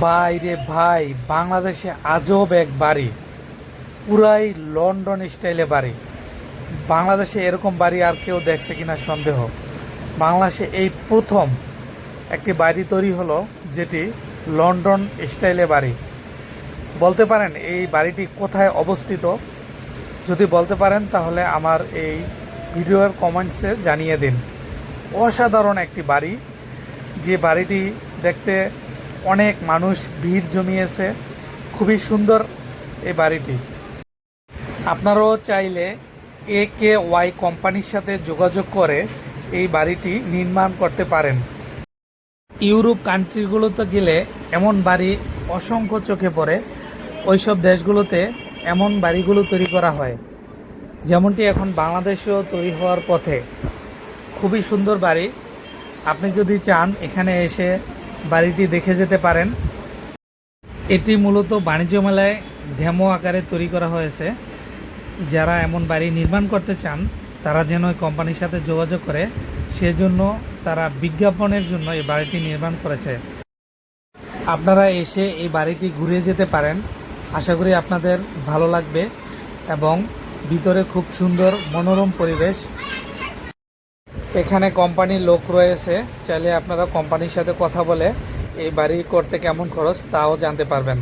ভাই রে ভাই, বাংলাদেশে আজব এক বাড়ি। পুরাই লন্ডন স্টাইলে বাড়ি। বাংলাদেশে এরকম বাড়ি আর কেউ দেখছে কিনা সন্দেহ। বাংলাদেশে এই প্রথম একটি বাড়ি তৈরি হলো, যেটি লন্ডন স্টাইলে বাড়ি। বলতে পারেন, এই বাড়িটি কোথায় অবস্থিত? যদি বলতে পারেন, তাহলে আমার এই ভিডিওর কমেন্টসে জানিয়ে দিন। অসাধারণ একটি বাড়ি। যে বাড়িটি দেখতে অনেক মানুষ ভিড় জমিয়েছে। খুবই সুন্দর এই বাড়িটি। আপনারাও চাইলে এ কে ওয়াই কোম্পানির সাথে যোগাযোগ করে এই বাড়িটি নির্মাণ করতে পারেন। ইউরোপ কান্ট্রিগুলোতে গেলে এমন বাড়ি অসংখ্য চোখে পড়ে। ওইসব দেশগুলোতে এমন বাড়িগুলো তৈরি করা হয়। যেমনটি এখন বাংলাদেশেও তৈরি হওয়ার পথে। খুবই সুন্দর বাড়ি। আপনি যদি চান এখানে এসে বাড়িটি দেখে যেতে পারেন। এটি মূলত বাণিজ্য মেলায় ডেমো আকারে তৈরি করা হয়েছে। যারা এমন বাড়ি নির্মাণ করতে চান, তারা যেন ওই কোম্পানির সাথে যোগাযোগ করে, সেজন্য তারা বিজ্ঞাপনের জন্য এই বাড়িটি নির্মাণ করেছে। আপনারা এসে এই বাড়িটি ঘুরে যেতে পারেন। আশা করি আপনাদের ভালো লাগবে এবং ভিতরে খুব সুন্দর মনোরম পরিবেশ এখানে কোম্পানির লোক রয়েছে। চাইলে আপনারা কোম্পানির সাথে কথা বলে এই বাড়ি করতে কেমন খরচ তাও জানতে পারবেন।